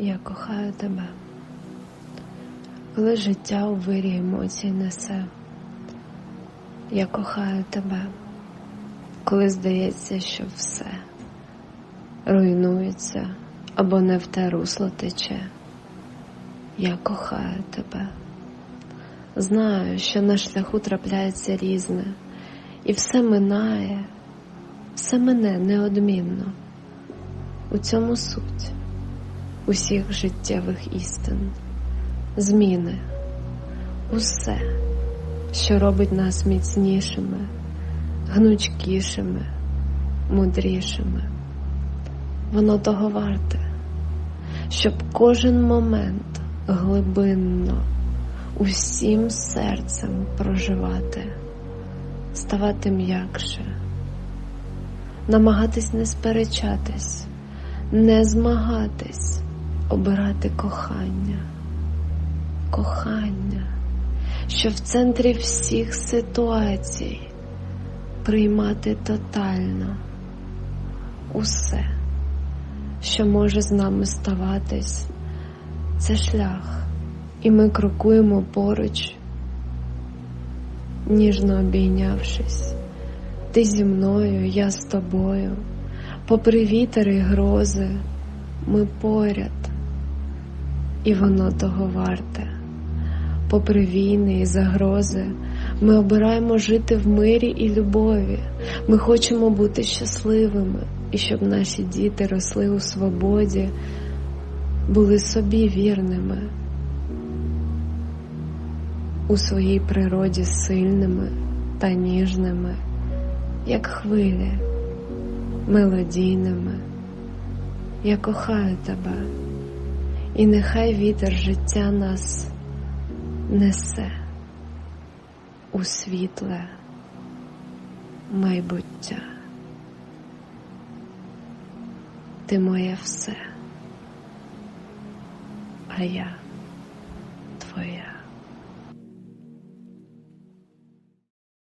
Я кохаю тебе. Коли життя у вирі емоцій несе, я кохаю тебе, коли здається, що все руйнується або не в те русло тече, я кохаю тебе. Знаю, що на шляху трапляється різне, і все минає, все мене неодмінно. У цьому суть усіх життєвих істин, зміни, усе, що робить нас міцнішими, гнучкішими, мудрішими. Воно того варте, щоб кожен момент глибинно, усім серцем проживати, ставати м'якше, намагатись не сперечатись, не змагатись, обирати кохання, кохання, що в центрі всіх ситуацій приймати тотально усе, що може з нами ставатись, це шлях, і ми крокуємо поруч, ніжно обійнявшись, ти зі мною, я з тобою, попри вітер і грози, ми поряд, і воно того варте. Попри війни і загрози, ми обираємо жити в мирі і любові. Ми хочемо бути щасливими, і щоб наші діти росли у свободі, були собі вірними, у своїй природі сильними та ніжними, як хвилі, мелодійними. Я кохаю тебе, і нехай вітер життя нас несе у світле майбуття. Ти моє все, а я твоя.